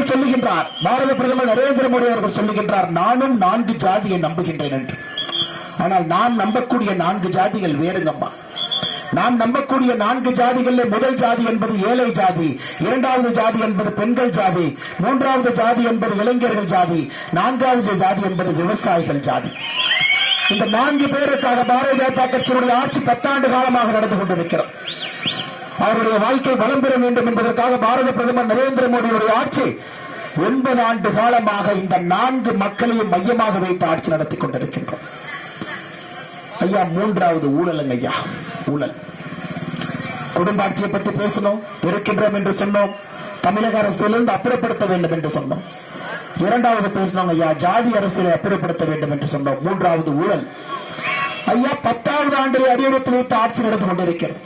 அவர்கள் சொல்லுகின்றார் பாரத பிரதமர் நரேந்திர மோடி அவர்கள் சொல்லுகின்றார் நானும் நான்கு ஜாதியை நம்புகின்றேன் என்று. ஆனால் நாம் நம்பக்கூடிய நான்கு ஜாதிகள் வேறுங்கம்மா. நாம் நம்பக்கூடிய நான்கு ஜாதிகளில் முதல் ஜாதி என்பது ஏழை ஜாதி இரண்டாவது ஜாதி என்பது பெண்கள் ஜாதி மூன்றாவது ஜாதி என்பது இளைஞர்கள் ஜாதி நான்காவது ஜாதி என்பது விவசாயிகள் ஜாதி. இந்த நான்கு பேருக்காக பாரதிய ஜனதா கட்சியினுடைய ஆட்சி பத்தாண்டு காலமாக நடந்து கொண்டிருக்கிறோம் அவருடைய வாழ்க்கை வளம் பெற வேண்டும் என்பதற்காக பாரத பிரதமர் நரேந்திர மோடியுடைய ஆட்சி ஒன்பது ஆண்டு காலமாக இந்த நான்கு மக்களையும் மையமாக வைத்து ஆட்சி நடத்தி கொண்டிருக்கின்றோம். ஐயா மூன்றாவது ஊழலுங்க ஐயா ஊழல். குடும்ப ஆட்சியை பற்றி பேசணும் இருக்கின்றோம் என்று சொன்னோம் தமிழக அரசியலிருந்து அப்புறப்படுத்த வேண்டும் என்று சொன்னோம். இரண்டாவது பேசினோம் ஐயா ஜாதி அரசியலை அப்புறப்படுத்த வேண்டும் என்று சொன்னோம் மூன்றாவது ஊழல். ஐயா பத்தாவது ஆண்டில் அடியெடுத்து வைத்து ஆட்சி நடந்து கொண்டிருக்கிறது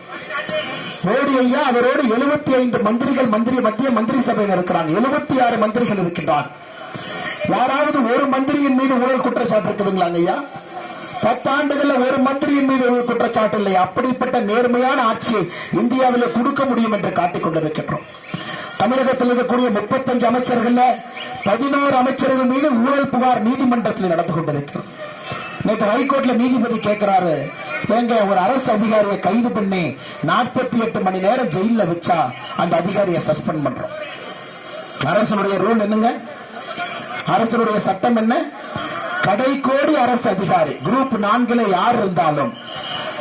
மோடி ஐயா அவரோடு எழுபத்தி ஐந்து மந்திரிகள் மந்திரி மத்திய மந்திரி சபையில் இருக்கிறாங்க. எழுபத்தி ஆறு மந்திரிகள் இருக்கின்றார். யாராவது ஒரு மந்திரியின் மீது ஊழல் குற்றச்சாட்டு இருக்குதுங்களாங்க ஐயா? பத்தாண்டுகள்ல ஒரு மந்திரியின் மீது ஊழல் குற்றச்சாட்டு இல்லை அப்படிப்பட்ட நேர்மையான ஆட்சியை இந்தியாவில் கொடுக்க முடியும் என்று காட்டிக் கொண்டிருக்கின்றோம். தமிழகத்தில் இருக்கக்கூடிய முப்பத்தஞ்சு அமைச்சர்கள்ல பதினோரு அமைச்சர்கள் மீது ஊழல் புகார் நீதிமன்றத்தில் நடந்து கொண்டிருக்கிறோம் நேற்று ஹைகோர்ட்ல நீதிபதி கேட்கிறாரு ஏங்க ஒரு அரசு அதிகாரியை கைது பண்ணி நாற்பத்தி எட்டு மணி நேரம் ஜெயில வச்சா அந்த அதிகாரியை சஸ்பெண்ட் பண்றோம். அரசனுடைய ரூல் என்னங்க? அரசனுடைய சட்டம் என்ன? கடைக்கோடி அரசு அதிகாரி குரூப் நான்குல யார் இருந்தாலும்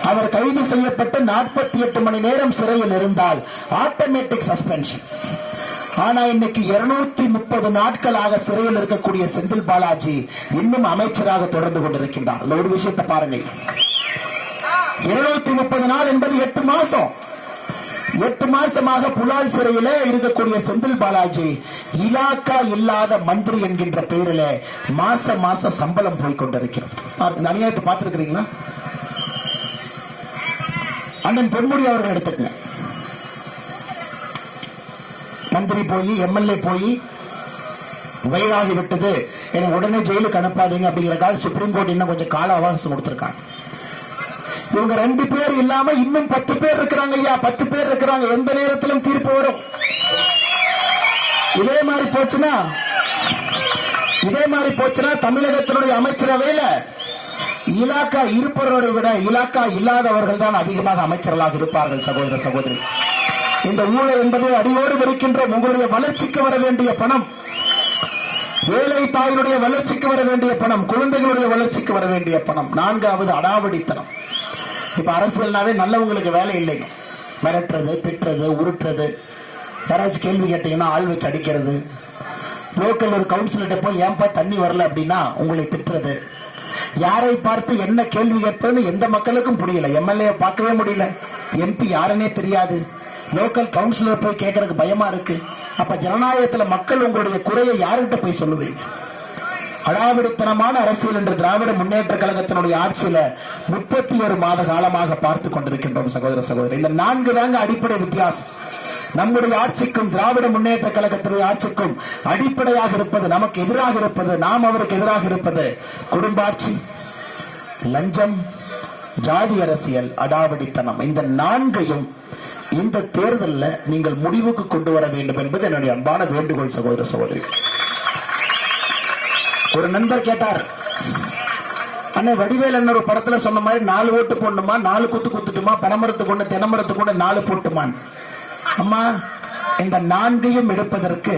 அவர் கைது செய்யப்பட்டு நாற்பத்தி எட்டு மணி நேரம் சிறையில் இருந்தால் ஆட்டோமேட்டிக் சஸ்பென்ஷன் ஆனா இன்னைக்கு இருநூத்தி முப்பது நாட்களாக சிறையில் இருக்கக்கூடிய செந்தில் பாலாஜி இன்னும் அமைச்சராக தொடர்ந்து கொண்டிருக்கின்றார். இந்த ஒரு விஷயத்தை பாருங்க. இருநூத்தி முப்பது நாள் என்பது எட்டு மாசம். எட்டு மாசமாக புலால் சிறையில இருக்கக்கூடிய செந்தில் பாலாஜி இலாக்கா இல்லாத மந்திரி என்கின்ற பெயரில மாச மாச சம்பளம் போய் கொண்டிருக்கிறது. இந்த அநியாயத்தை பார்த்திருக்கிறீங்களா? அண்ணன் பொன்முடி அவர்கள் எடுத்துக்கங்க. மந்திரி போய் எம்எல்ஏ போய் வயதாகி விட்டது. என்னை உடனே ஜெயிலுக்கு அனுப்பாதீங்க அப்படிங்கிறக்காக சுப்ரீம் கோர்ட் இன்னும் கொஞ்சம் கால அவகாசம் கொடுத்திருக்காங்க. இவங்க ரெண்டு பேர் இல்லாம இன்னும் பத்து பேர் இருக்கிறாங்க ஐயா. பத்து பேர் இருக்கிறாங்க. எந்த நேரத்திலும் தீர்ப்பு வரும். இதே மாதிரி போச்சுன்னா இதே மாதிரி போச்சுன்னா தமிழகத்தினுடைய அமைச்சரவையில இலாக்கா இருப்பவர்களை விட இலாக்கா இல்லாதவர்கள் தான் அதிகமாக அமைச்சர்களாக இருப்பார்கள் சகோதர சகோதரி. இந்த ஊழல் என்பதை அடியோடு வெறுக்கின்றோம் உங்களுடைய வளர்ச்சிக்கு வர வேண்டிய பணம். ஏழை தாயினுடைய வளர்ச்சிக்கு வர வேண்டிய பணம் குழந்தைகளுடைய வளர்ச்சிக்கு வர வேண்டிய பணம். நான்காவது அடாவடித்தனம். இப்ப அரசியல்னாவே நல்லவங்களுக்கு வேலை இல்லைங்க. மிரட்டுறது திட்டுறது உருட்டுறது. யாராச்சும் கேள்வி கேட்டீங்கன்னா ஆள் வச்சு அடிக்கிறது. லோக்கல் ஒரு கவுன்சிலர்கிட்ட போய் ஏன்பா தண்ணி வரல? அப்படின்னா உங்களை திட்டுறது. யாரை பார்த்து என்ன கேள்வி கேட்பதுன்னு எந்த மக்களுக்கும் புரியல. எம்எல்ஏ பார்க்கவே முடியல. எம்பி யாருன்னே தெரியாது. லோக்கல் கவுன்சிலர் போய் கேட்கறதுக்கு பயமா இருக்கு. அப்ப ஜனநாயகத்துல மக்கள் உங்களுடைய குறையை யாருகிட்ட போய் சொல்லுவீங்க? அடாவிடித்தனமான அரசியல் என்று திராவிட முன்னேற்ற கழகத்தினுடைய ஆட்சியில முப்பத்தி ஒரு மாத காலமாக பார்த்து கொண்டிருக்கின்றோம் சகோதர சகோதரி. இந்த நான்கு தாங்க அடிப்படை வித்தியாசம். நம்முடைய ஆட்சிக்கும் திராவிட முன்னேற்ற கழகத்தினுடைய ஆட்சிக்கும் அடிப்படையாக இருப்பது நமக்கு எதிராக இருப்பது நாம் அவருக்கு எதிராக இருப்பது குடும்ப ஆட்சி லஞ்சம் ஜாதி அரசியல் அடாவடித்தனம். இந்த நான்கையும் இந்த தேர்தலில் நீங்கள் முடிவுக்கு கொண்டு வர வேண்டும் என்பது என்னுடைய அன்பான வேண்டுகோள் சகோதர சகோதரி ஒரு நண்பர் கேட்டார் அண்ணே வடிவேல் என்ன ஒரு படத்துல சொன்ன மாதிரி நாலு ஓட்டு போடணுமா? நாலு குத்து குத்துட்டுமா? பனமரத்துக்கு ஒண்ணு தென்னமரத்துக்கு ஒண்ணு நாலு போட்டுமான் அம்மா இந்த நான்கையும் எடுப்பதற்கு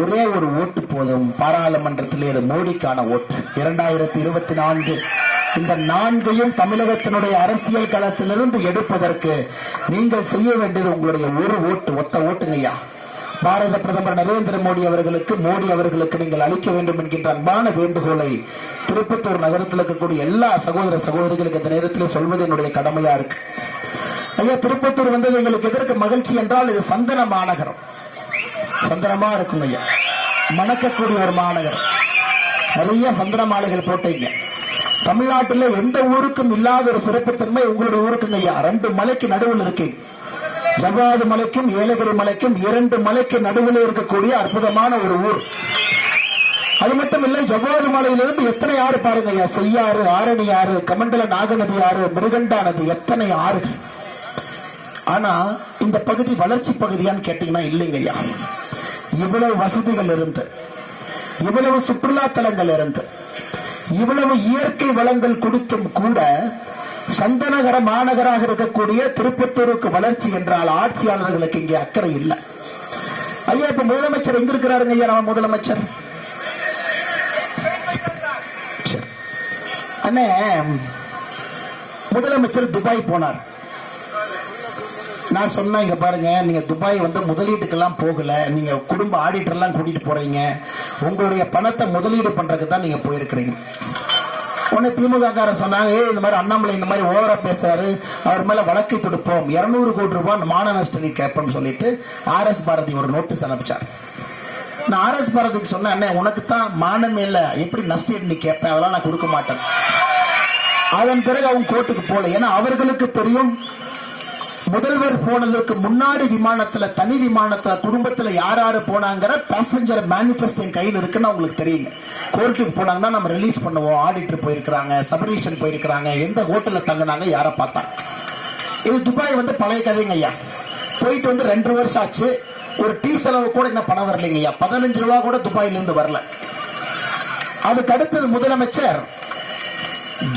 ஒரே ஒரு ஓட்டு போதும். பாராளுமன்றத்திலே அது மோடிக்கான ஓட்டு. இரண்டாயிரத்தி இருபத்தி நான்கு இந்த நான்கையும் தமிழகத்தினுடைய அரசியல் களத்திலிருந்து எடுப்பதற்கு நீங்கள் செய்ய வேண்டியது உங்களுடைய ஒரு ஓட்டு ஒத்த ஓட்டுங்கய்யா. பாரத பிரதமர் நரேந்திர மோடி அவர்களுக்கு மோடி அவர்களுக்கு நீங்கள் அளிக்க வேண்டும் என்கின்ற அன்பான வேண்டுகோளை திருப்பத்தூர் நகரத்தில் இருக்கக்கூடிய எல்லா சகோதர சகோதரிகளுக்கு இந்த நேரத்தில் சொல்வது என்னுடைய கடமையா இருக்கு. ஐயா திருப்பத்தூர் வந்தது எங்களுக்கு எதற்கு மகிழ்ச்சி என்றால் இது சந்தன மாநகரம். சந்தனமா இருக்கும் ஐயா மணக்கக்கூடிய ஒரு மாநகரம். நிறைய சந்தன மாலைகள் போட்டீங்க. தமிழ்நாட்டில் எந்த ஊருக்கும் இல்லாத ஒரு சிறப்புத்தன்மை உங்களுடைய ஊருக்குங்க ஐயா. ரெண்டு மலைக்கு நடுவில் இருக்கு. ஜவ்வாது மலைக்கும் ஏலகிரி மலைக்கும் இரண்டு மலைக்கு நடுவில் இருக்கக்கூடிய அற்புதமான ஒரு ஊர். அது மட்டும் இல்லை ஜவ்வாது மலையிலிருந்து எத்தனை ஆறு பாருங்க ஐயா. செய்யாறு ஆரணி ஆறு கமண்டல நாகநதி ஆறு மிருகண்டா நதி எத்தனை ஆறுகள். ஆனா இந்த பகுதி வளர்ச்சி பகுதியான்னு கேட்டீங்கன்னா இல்லைங்க ஐயா. இவ்வளவு வசதிகள் இருந்து இவ்வளவு சுற்றுலா தலங்கள் இருந்து இவ்வளவு இயற்கை வளங்கள் கொடுத்தும் கூட சந்தனகர மாநகராக இருக்கக்கூடிய திருப்பத்தூருக்கு வளர்ச்சி என்றால் ஆட்சியாளர்களுக்கு இங்கே அக்கறை இல்லை. ஐயா இப்ப முதலமைச்சர் எங்க இருக்கிறாருங்க ஐயா நம்ம முதலமைச்சர்? அண்ணே முதலமைச்சர் துபாய் போனார். நான் சொன்னேன் இங்க பாருங்க நீங்க துபாய் வந்து முதலீட்டுக்கெல்லாம் போகல நீங்க குடும்ப ஆடிட்டர் எல்லாம் கூட்டிட்டு போறீங்க உங்களுடைய பணத்தை முதலீடு பண்றதுக்கு தான் நீங்க போயிருக்கிறீங்க. உடனே திமுக காரர் சொன்னாங்க ஏ இந்த மாதிரி அண்ணாமலை இந்த மாதிரி ஓவரா பேசுறாரு அவர் மேல வழக்கை தொடுப்போம் 200 கோடி ரூபாய் மான நஷ்டனி கேட்போம்னு சொல்லிட்டு ஆர் எஸ் பாரதி ஒரு நோட்டீஸ் அனுப்பிச்சார். நான் ஆர் எஸ் பாரதிக்கு சொன்னேன் அண்ணே உனக்கு தான் மானமே இல்ல எப்படி நஷ்டம் நீ கேட்பேன் அதெல்லாம் நான் கொடுக்க மாட்டேன். அதன் பிறகு அவங்க கோர்ட்டுக்கு போல ஏன்னா அவர்களுக்கு தெரியும் முதல்வர் போனதற்கு முன்னாடி விமானத்துல தனி விமானத்துல குடும்பத்துல யார் யாரு போனாங்கிற பேசஞ்சர் மேனிஃபெஸ்டோ என் கையில் இருக்குன்னு அவங்களுக்கு தெரியுங்க. கோர்ட்டுக்கு போனாங்கன்னா நம்ம ரிலீஸ் பண்ணுவோம் ஆடிட்டர் போயிருக்கிறாங்க சபரீஷன் போயிருக்கிறாங்க எந்த ஹோட்டல்ல தங்குனாங்க யாரை பார்த்தாங்க. இது துபாய் வந்து பழைய கதைங்க ஐயா. போயிட்டு வந்து ரெண்டு வருஷம் ஆச்சு. ஒரு டீ செலவு கூட என்ன பணம் வரலைங்க ஐயா. பதினஞ்சு ரூபா கூட துபாயில இருந்து வரல. அதுக்கு அடுத்தது முதலமைச்சர்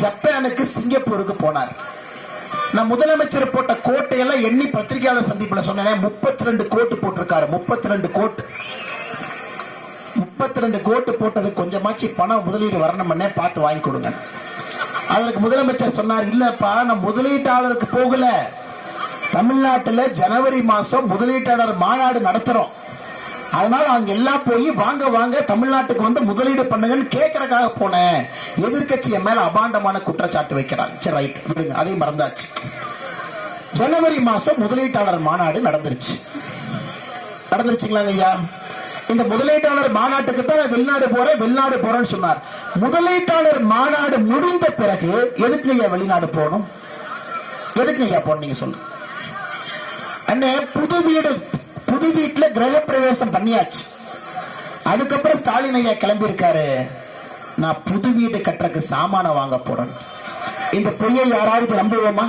ஜப்பானுக்கு சிங்கப்பூருக்கு போனார். நான் முதலமைச்சர் போட்ட கோட்டையெல்லாம் எண்ணி பத்திரிகையாளர் சந்திப்புல சொன்னேன் முப்பத்தி ரெண்டு கோட்டு போட்டிருக்காரு முப்பத்தி ரெண்டு கோட்டு. முப்பத்தி ரெண்டு கோட்டு போட்டது கொஞ்சமாச்சு பணம் முதலீடு வரணும்னே பார்த்து வாங்கி கொடுங்க. அதற்கு முதலமைச்சர் சொன்னார் இல்லப்பா நான் முதலீட்டாளருக்கு போகல. தமிழ்நாட்டில் ஜனவரி மாசம் முதலீட்டாளர் மாநாடு நடத்துறோம். அதனால அங்க எல்லாம் போய் வாங்க வாங்க தமிழ்நாட்டுக்கு வந்து முதலீடு பண்ணுங்கன்னு கேட்கறதுக்காக போனேன். எதிர்க்கட்சி என் மேல அபாண்டமான குற்றச்சாட்டு வைக்கிறாங்க சரி ரைட் விடுங்க. அதையும் மறந்தாச்சு. ஜனவரி மாசம் முதலீட்டாளர் மாநாடு நடந்துருச்சு. நடந்துருச்சுங்களாங்க ஐயா இந்த முதலீட்டாளர் மாநாட்டுக்கு தான் வெளிநாடு போறேன் வெளிநாடு போறேன்னு சொன்னார். முதலீட்டாளர் மாநாடு முடிந்த பிறகு எதுக்கு ஐயா வெளிநாடு போகணும்? எதுக்கு ஐயா போன நீங்க சொல்லுங்க. அண்ணே புது வீடு புது வீட்டுல கிரக பிரவேசம் பண்ணியாச்சு. அதுக்கப்புறம் ஸ்டாலின் ஐயா கிளம்பி இருக்காரு நான் புது வீடு கட்டுறதுக்கு சாமான வாங்க போறேன். இந்த பொய்யை யாராவது நம்புவோமா?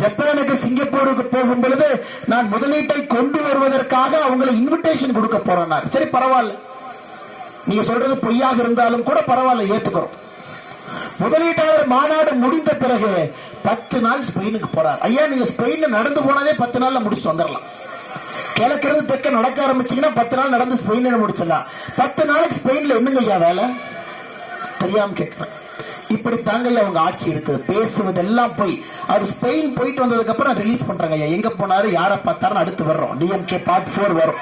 ஜப்பானுக்கு சிங்கப்பூருக்கு போகும் பொழுது நான் முதலீட்டை கொண்டு வருவதற்காக அவங்களை இன்விடேஷன் கொடுக்க போறேன் சரி பரவாயில்ல. நீங்க சொல்றது பொய்யாக இருந்தாலும் கூட பரவாயில்ல ஏத்துக்கிறோம். முதலீட்டாளர் மாநாடு முடிந்த பிறகு பத்து நாள் ஸ்பெயினுக்கு போறார். ஐயா நீங்க ஸ்பெயின்ல நடந்து போனதே பத்து நாள்ல முடிச்சுட்டு வந்துடலாம். கிழக்கிறது தெற்க நடக்க ஆரம்பிச்சீங்கன்னா பத்து நாள் நடந்து ஸ்பெயின்ல முடிச்சிடலாம். பத்து நாளைக்கு ஸ்பெயின்ல என்னங்க ஐயா வேலை? தெரியாம கேட்கிறேன் இப்படி தாங்க அவங்க ஆட்சி இருக்கு. பேசுவதெல்லாம் போய் அவர் ஸ்பெயின் போயிட்டு வந்ததுக்கு அப்புறம் ரிலீஸ் பண்றாங்க ஐயா. எங்க போனாரு யாரை பார்த்தாருன்னு அடுத்து வர்றோம். டிஎம்கே பார்ட் ஃபோர் வரும்.